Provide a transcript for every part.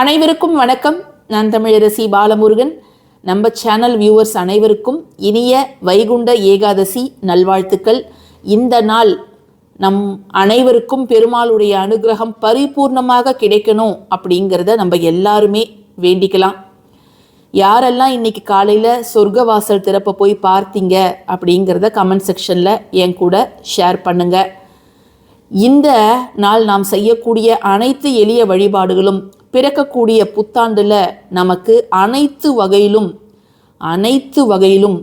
அனைவருக்கும் வணக்கம். நான் தமிழரசி பாலமுருகன். நம்ம சேனல் வியூவர்ஸ் அனைவருக்கும் இனிய வைகுண்ட ஏகாதசி நல்வாழ்த்துக்கள். இந்த நாள் நம் அனைவருக்கும் பெருமாளுடைய அனுகிரகம் பரிபூர்ணமாக கிடைக்கணும் அப்படிங்கிறத நம்ம எல்லாருமே வேண்டிக்கலாம். யாரெல்லாம் இன்னைக்கு காலையில் சொர்க்க வாசல் திறப்ப போய் பார்த்தீங்க அப்படிங்கிறத கமெண்ட் செக்ஷனில் என் கூட ஷேர் பண்ணுங்கள் இந்த நாள் நாம் செய்யக்கூடிய அனைத்து எளிய வழிபாடுகளும் பிறக்கக்கூடிய புத்தாண்டில் நமக்கு அனைத்து வகையிலும் அனைத்து வகையிலும்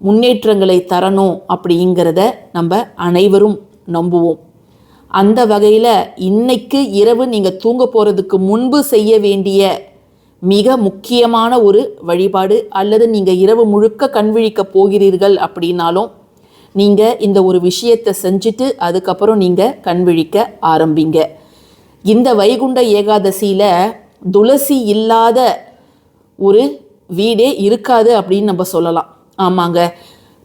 முன்னேற்றங்களை தரணும் அப்படிங்கிறத நம்ம அனைவரும் நம்புவோம். அந்த வகையில் இன்னைக்கு இரவு நீங்கள் தூங்க போகிறதுக்கு முன்பு செய்ய வேண்டிய மிக முக்கியமான ஒரு வழிபாடு அல்லது நீங்கள் இரவு முழுக்க கண்விழிக்க போகிறீர்கள் அப்படின்னாலும் நீங்கள் இந்த ஒரு விஷயத்தை செஞ்சுட்டு அதுக்கப்புறம் நீங்கள் கண்விழிக்க ஆரம்பிங்க. இந்த வைகுண்ட ஏகாதசியில் துளசி இல்லாத ஒரு வீடே இருக்காது அப்படின்னு நம்ம சொல்லலாம். ஆமாங்க.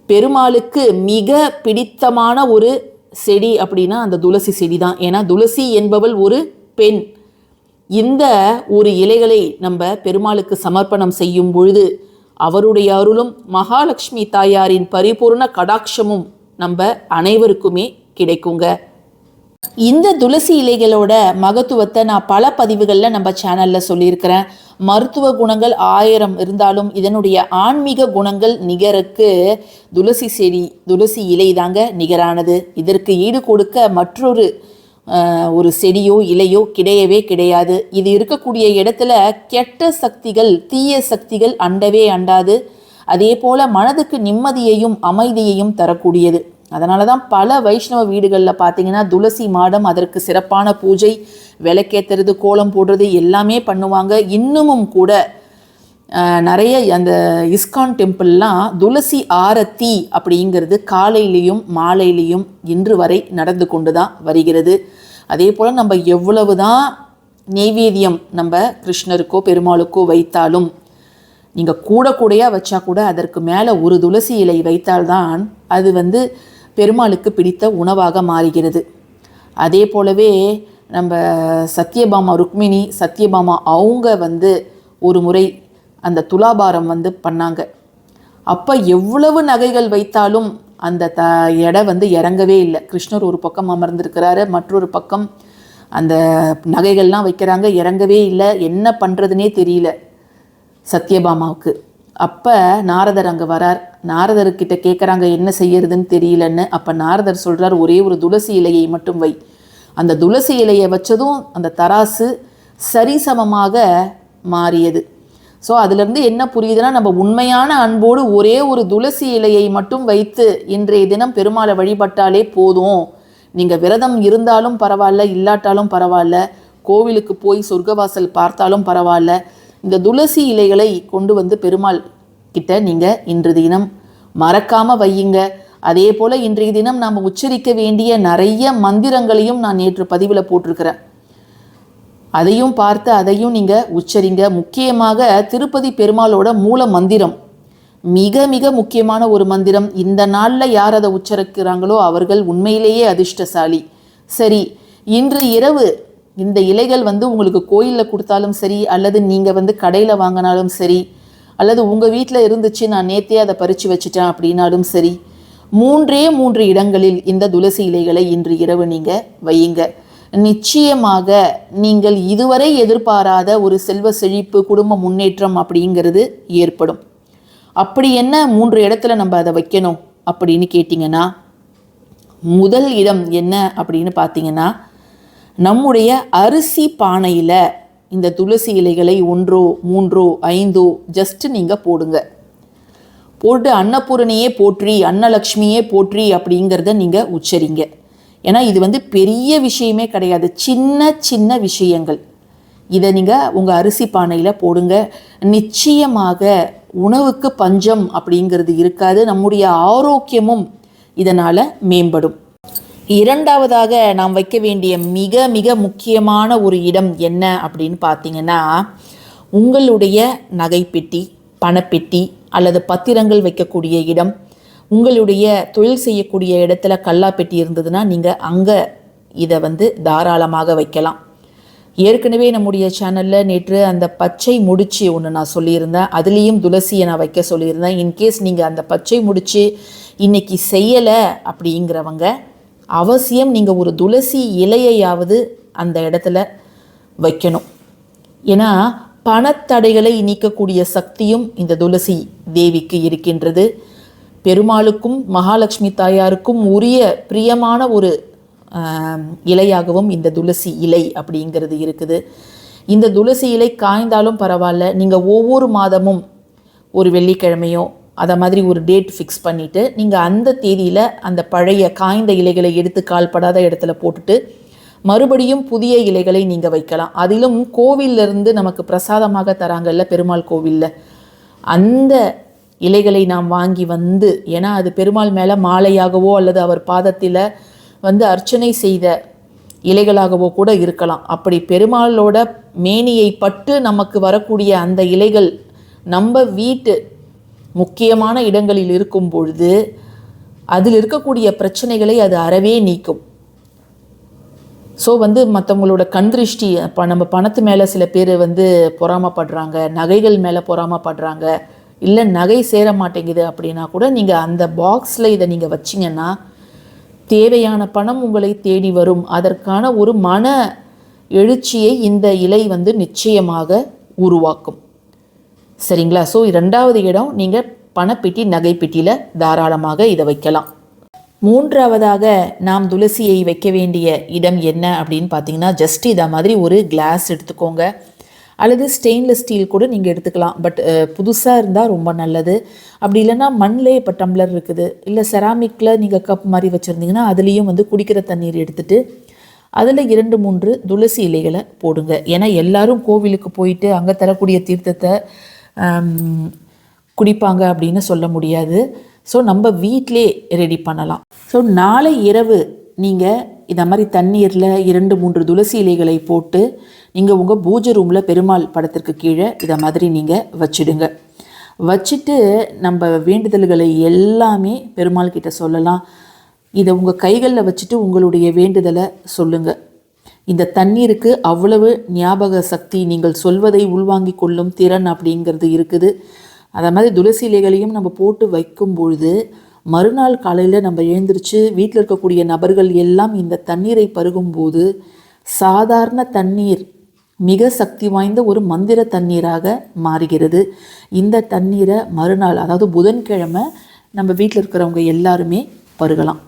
பெருமாளுக்கு மிக பிடித்தமான ஒரு செடி அப்படின்னா அந்த துளசி செடி தான் ஏன்னா துளசி என்பவள் ஒரு பெண். இந்த ஒரு இலைகளை நம்ம பெருமாளுக்கு சமர்ப்பணம் செய்யும் பொழுது அவருடைய அருளும் மகாலட்சுமி தாயாரின் பரிபூர்ண கடாட்சமும் நம்ம அனைவருக்குமே கிடைக்குங்க. இந்த துளசி இலைகளோட மகத்துவத்தை நான் பல பதிவுகளில் நம்ம சேனலில் சொல்லியிருக்கிறேன். மருத்துவ குணங்கள் ஆயிரம் இருந்தாலும் இதனுடைய ஆன்மீக குணங்கள் நிகருக்கு துளசி செடி துளசி இலை தாங்க நிகரானது. இதற்கு ஈடு கொடுக்க மற்றொரு ஒரு செடியோ இலையோ கிடையவே கிடையாது. இது இருக்கக்கூடிய இடத்துல கெட்ட சக்திகள் தீய சக்திகள் அண்டவே அண்டாது. அதே போல மனதுக்கு நிம்மதியையும் அமைதியையும் தரக்கூடியது. அதனால தான் பல வைஷ்ணவ வீடுகளில் பார்த்தீங்கன்னா துளசி மாடம் அதற்கு சிறப்பான பூஜை விளக்கேற்றுறது கோலம் போடுறது எல்லாமே பண்ணுவாங்க. இன்னமும் கூட நிறைய அந்த இஸ்கான் டெம்பிள்லாம் துளசி ஆரத்தி அப்படிங்கிறது காலையிலையும் மாலையிலையும் இன்று வரை நடந்து கொண்டு தான் வருகிறது. அதே போல் நம்ம எவ்வளவு தான் நெய்வேத்தியம் நம்ம கிருஷ்ணருக்கோ பெருமாளுக்கோ வைத்தாலும் நீங்கள் கூட கூடையாக வச்சா கூட அதற்கு மேலே ஒரு துளசி இலை வைத்தால்தான் அது வந்து பெருமாளுக்கு பிடித்த உணவாக மாறுகிறது. அதே போலவே நம்ம சத்யபாமா ருக்மிணி சத்யபாமா அவங்க வந்து ஒரு முறை அந்த துலாபாரம் வந்து பண்ணாங்க. அப்போ எவ்வளவு நகைகள் வைத்தாலும் அந்த த எடை வந்து இறங்கவே இல்லை. கிருஷ்ணர் ஒரு பக்கம் அமர்ந்திருக்கிறாரு மற்றொரு பக்கம் அந்த நகைகள்லாம் வைக்கிறாங்க இறங்கவே இல்லை. என்ன பண்ணுறதுனே தெரியல சத்யபாமாவுக்கு. அப்போ நாரதர் அங்கே வரார். நாரதர்கிட்ட கேட்குறாங்க என்ன செய்யறதுன்னு தெரியலன்னு. அப்போ நாரதர் சொல்கிறார் ஒரே ஒரு துளசி இலையை மட்டும் வை. அந்த துளசி இலையை வச்சதும் அந்த தராசு சரிசமமாக மாறியது. ஸோ அதுலேருந்து என்ன புரியுதுன்னா நம்ம உண்மையான அன்போடு ஒரே ஒரு துளசி இலையை மட்டும் வைத்து இன்றைய தினம் பெருமாளை வழிபட்டாலே போதும். நீங்கள் விரதம் இருந்தாலும் பரவாயில்ல இல்லாட்டாலும் பரவாயில்ல. கோவிலுக்கு போய் சொர்க்கவாசல் பார்த்தாலும் பரவாயில்ல. இந்த துளசி இலைகளை கொண்டு வந்து பெருமாள் கிட்ட நீங்கள் இன்று தினம் மறக்காமல் வையுங்க. அதே போல் இன்றைய தினம் நாம் உச்சரிக்க வேண்டிய நிறைய மந்திரங்களையும் நான் நேற்று பதிவில் போட்டிருக்கிறேன். அதையும் பார்த்து அதையும் நீங்கள் உச்சரிங்க. முக்கியமாக திருப்பதி பெருமாளோட மூல மந்திரம். மிக மிக முக்கியமான ஒரு மந்திரம். இந்த நாளில் யார் அதை உச்சரிக்கிறாங்களோ அவர்கள் உண்மையிலேயே அதிர்ஷ்டசாலி. சரி இன்று இரவு இந்த இலைகள் வந்து உங்களுக்கு கோயிலில் கொடுத்தாலும் சரி அல்லது நீங்கள் வந்து கடையில் வாங்கினாலும் சரி அல்லது உங்கள் வீட்டில் இருந்துச்சு நான் நேத்தே அதை பறித்து வச்சுட்டேன் அப்படின்னாலும் சரி மூன்றே மூன்று இடங்களில் இந்த துளசி இலைகளை இன்று இரவு நீங்கள் வையுங்க. நிச்சயமாக நீங்கள் இதுவரை எதிர்பாராத ஒரு செல்வ செழிப்பு குடும்ப முன்னேற்றம் அப்படிங்கிறது ஏற்படும். அப்படி என்ன மூன்று இடத்துல நம்ம அதை வைக்கணும் அப்படின்னு கேட்டிங்கன்னா முதல் இடம் என்ன அப்படின்னு பார்த்தீங்கன்னா நம்முடைய அரிசி பானையில் இந்த துளசி இலைகளை ஒன்றோ மூன்றோ ஐந்தோ ஜஸ்ட் நீங்கள் போடுங்க. போட்டு அன்னபூரணியே போற்றி அன்னலக்ஷ்மியே போற்றி அப்படிங்கிறத நீங்கள் உச்சரிங்க. ஏன்னா இது வந்து பெரிய விஷயமே கிடையாது. சின்ன சின்ன விஷயங்கள். இதை நீங்கள் உங்கள் அரிசி பானையில் போடுங்க. நிச்சயமாக உணவுக்கு பஞ்சம் அப்படிங்கிறது இருக்காது. நம்முடைய ஆரோக்கியமும் இதனால் மேம்படும். இரண்டாவதாக நாம் வைக்க வேண்டிய மிக மிக முக்கியமான ஒரு இடம் என்ன அப்படின்னு பார்த்தீங்கன்னா உங்களுடைய நகைப்பெட்டி பணப்பெட்டி அல்லது பத்திரங்கள் வைக்கக்கூடிய இடம் உங்களுடைய தொழில் செய்யக்கூடிய இடத்துல கல்லாப்பெட்டி இருந்ததுன்னா நீங்கள் அங்கே இதை வந்து தாராளமாக வைக்கலாம். ஏற்கனவே நம்முடைய சேனலில் நேற்று அந்த பச்சை முடிச்சு ஒன்று நான் சொல்லியிருந்தேன். அதுலேயும் துளசியை நான் வைக்க சொல்லியிருந்தேன். இன்கேஸ் நீங்கள் அந்த பச்சை முடிச்சு இன்னைக்கு செய்யலை அப்படிங்கிறவங்க அவசியம் நீங்கள் ஒரு துளசி இலையையாவது அந்த இடத்துல வைக்கணும். ஏன்னா பணத்தடைகளை நீக்கக்கூடிய சக்தியும் இந்த துளசி தேவிக்கு இருக்கின்றது. பெருமாளுக்கும் மகாலட்சுமி தாயாருக்கும் உரிய பிரியமான ஒரு இலையாகவும் இந்த துளசி இலை அப்படிங்கிறது இருக்குது. இந்த துளசி இலை காய்ந்தாலும் பரவாயில்ல. நீங்கள் ஒவ்வொரு மாதமும் ஒரு வெள்ளிக்கிழமையோ அதை மாதிரி ஒரு டேட் ஃபிக்ஸ் பண்ணிவிட்டு நீங்கள் அந்த தேதியில் அந்த பழைய காய்ந்த இலைகளை எடுத்து கால்படாத இடத்துல போட்டுட்டு மறுபடியும் புதிய இலைகளை நீங்கள் வைக்கலாம். அதிலும் கோவிலிருந்து நமக்கு பிரசாதமாக தராங்கல்ல பெருமாள் கோவிலில். அந்த இலைகளை நாம் வாங்கி வந்து ஏன்னா அது பெருமாள் மேலே மாலையாகவோ அல்லது அவர் பாதத்தில் வந்து அர்ச்சனை செய்த இலைகளாகவோ கூட இருக்கலாம். அப்படி பெருமாளோட மேனியை பட்டு நமக்கு வரக்கூடிய அந்த இலைகள் நம்ம வீட்டு முக்கியமான இடங்களில் இருக்கும் பொழுது அதில் இருக்கக்கூடிய பிரச்சனைகளை அது அறவே நீக்கும். ஸோ வந்து மற்றவங்களோட கண் திருஷ்டி இப்போ நம்ம பணத்து மேலே சில பேர் வந்து பொறாமப்படுறாங்க நகைகள் மேலே பொறாமப்படுறாங்க இல்லை நகை சேர மாட்டேங்குது அப்படின்னா கூட நீங்கள் அந்த பாக்ஸில் இதை நீங்கள் வச்சிங்கன்னா தேவையான பணம் உங்களை தேடி வரும். அதற்கான ஒரு மன எழுச்சியை இந்த இலை வந்து நிச்சயமாக உருவாக்கும். சரிங்களா? ஸோ ரெண்டாவது இடம் நீங்கள் பணப்பெட்டி நகைப்பெட்டியில் தாராளமாக இதை வைக்கலாம். மூன்றாவதாக நாம் துளசியை வைக்க வேண்டிய இடம் என்ன அப்படின்னு பார்த்தீங்கன்னா ஜஸ்ட் இதை மாதிரி ஒரு கிளாஸ் எடுத்துக்கோங்க. அல்லது ஸ்டெயின்லெஸ் ஸ்டீல் கூட நீங்கள் எடுத்துக்கலாம். பட் புதுசாக இருந்தால் ரொம்ப நல்லது. அப்படி இல்லைன்னா மண்ணிலே இப்போ டம்ளர் இருக்குது. இல்லை செராமிக்கில் நீங்கள் கப் மாதிரி வச்சுருந்தீங்கன்னா அதுலேயும் வந்து குடிக்கிற தண்ணீர் எடுத்துகிட்டு அதில் இரண்டு மூன்று துளசி இலைகளை போடுங்க. ஏன்னா எல்லோரும் கோவிலுக்கு போயிட்டு அங்கே தரக்கூடிய தீர்த்தத்தை குடிப்பாங்க அப்படின்னு சொல்ல முடியாது. ஸோ நம்ம வீட்டிலே ரெடி பண்ணலாம். ஸோ நாளை இரவு நீங்கள் இதை மாதிரி தண்ணீரில் இரண்டு மூன்று துளசி இலைகளை போட்டு நீங்கள் உங்கள் பூஜை ரூமில் பெருமாள் படத்திற்கு கீழே இதை மாதிரி நீங்கள் வச்சிடுங்க. வச்சுட்டு நம்ம வேண்டுதல்களை எல்லாமே பெருமாள் கிட்ட சொல்லலாம். இதை உங்கள் கைகளில் வச்சுட்டு உங்களுடைய வேண்டுதலை சொல்லுங்கள் இந்த தண்ணீருக்கு அவ்வளவு ஞாபக சக்தி நீங்கள் சொல்வதை உள்வாங்கிக் கொள்ளும் திறன் அப்படிங்கிறது இருக்குது. அதை மாதிரி துளசி இலைகளையும் நம்ம போட்டு வைக்கும் பொழுது மறுநாள் காலையில் நம்ம எழுந்திரிச்சு வீட்டில் இருக்கக்கூடிய நபர்கள் எல்லாம் இந்த தண்ணீரை பருகும்போது சாதாரண தண்ணீர் மிக சக்தி வாய்ந்த ஒரு மந்திர தண்ணீராக மாறுகிறது. இந்த தண்ணீரை மறுநாள் அதாவது புதன்கிழமை நம்ம வீட்டில் இருக்கிறவங்க எல்லாருமே பருகலாம்.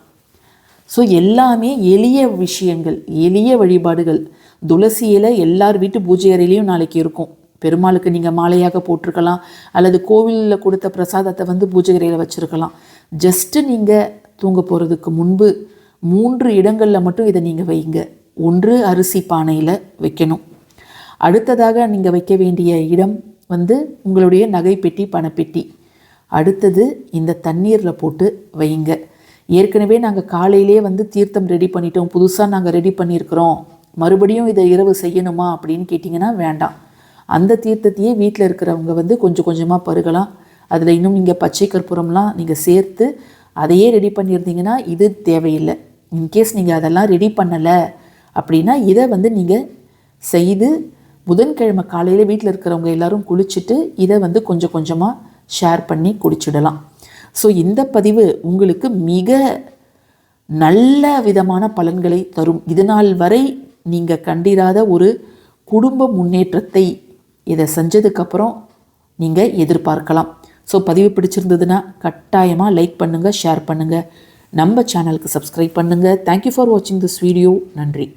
ஸோ எல்லாமே எளிய விஷயங்கள் எளிய வழிபாடுகள். துளசி இலை எல்லார் வீட்டு பூஜை அறையிலையும் நாளைக்கு இருக்கும். பெருமாளுக்கு நீங்கள் மாலையாக போட்டிருக்கலாம். அல்லது கோவிலில் கொடுத்த பிரசாதத்தை வந்து பூஜை அறையில் வச்சுருக்கலாம். ஜஸ்ட்டு நீங்கள் தூங்க போகிறதுக்கு முன்பு மூன்று இடங்களில் மட்டும் இதை நீங்கள் வைங்க. ஒன்று அரிசி பானையில் வைக்கணும். அடுத்ததாக நீங்கள் வைக்க வேண்டிய இடம் வந்து உங்களுடைய நகைப்பெட்டி பணப்பெட்டி. அடுத்தது இந்த தண்ணீரில் போட்டு வைங்க. ஏற்கனவே நாங்கள் காலையிலே வந்து தீர்த்தம் ரெடி பண்ணிட்டோம். புதுசாக நாங்கள் ரெடி பண்ணியிருக்கிறோம். மறுபடியும் இதை இரவு செய்யணுமா அப்படின்னு கேட்டிங்கன்னா வேண்டாம். அந்த தீர்த்தத்தையே வீட்டில் இருக்கிறவங்க வந்து கொஞ்சம் கொஞ்சமாக பருகலாம். அதில் இன்னும் நீங்கள் பச்சை கற்பூரம்லாம் நீங்கள் சேர்த்து அதையே ரெடி பண்ணியிருந்தீங்கன்னா இது தேவையில்லை. இன்கேஸ் நீங்கள் அதெல்லாம் ரெடி பண்ணலை அப்படின்னா இதை வந்து நீங்கள் செய்து புதன்கிழமை காலையில் வீட்டில் இருக்கிறவங்க எல்லாரும் குளிச்சுட்டு இதை வந்து கொஞ்சம் கொஞ்சமாக ஷேர் பண்ணி குடிச்சிடலாம். ஸோ இந்த பதிவு உங்களுக்கு மிக நல்ல விதமான பலன்களை தரும். இதனால் வரை நீங்கள் கண்டிராத ஒரு குடும்ப முன்னேற்றத்தை இதை செஞ்சதுக்கப்புறம் நீங்கள் எதிர்பார்க்கலாம். ஸோ பதிவு பிடிச்சிருந்ததுன்னா கட்டாயமாக லைக் பண்ணுங்கள் ஷேர் பண்ணுங்கள் நம்ம சேனலுக்கு சப்ஸ்கிரைப் பண்ணுங்கள் தேங்க்யூ ஃபார் வாட்சிங் திஸ் வீடியோ நன்றி.